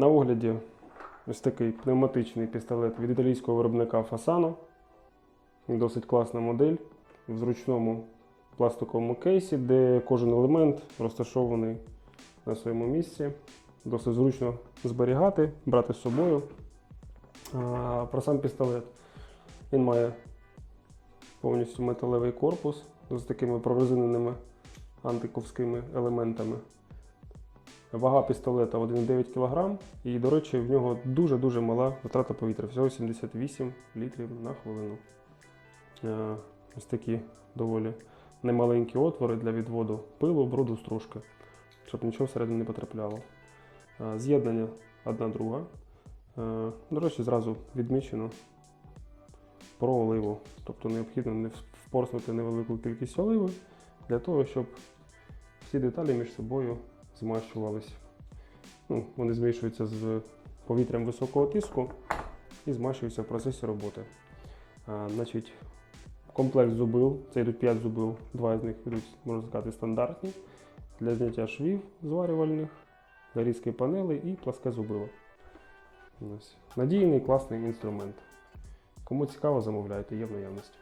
На огляді ось такий пневматичний пістолет від італійського виробника Fasano. Досить класна модель в зручному пластиковому кейсі, де кожен елемент розташований на своєму місці. Досить зручно зберігати, брати з собою. А, Про сам пістолет. Він має повністю металевий корпус з такими прорезиненими антиковськими елементами. Вага пістолета 1,9 кг і, до речі, в нього дуже-дуже мала витрата повітря, всього 78 літрів на хвилину. Е, Ось такі доволі немаленькі отвори для відводу пилу, бруду, стружки, щоб нічого всередину не потрапляло. Е, З'єднання одна друга. Е, До речі, зразу відмічено про оливу. Тобто необхідно не впорснути невелику кількість оливи для того, щоб всі деталі між собою змащувались. Ну, вони змішуються з повітрям високого тиску і змащуються в процесі роботи. А, значить, комплект зубил, це йдуть 5 зубил, два з них йдуть, можна сказати, стандартні для зняття швів зварювальних, для різки панелей і пласке зубило. Надійний, класний інструмент. Кому цікаво, замовляйте, є в наявності.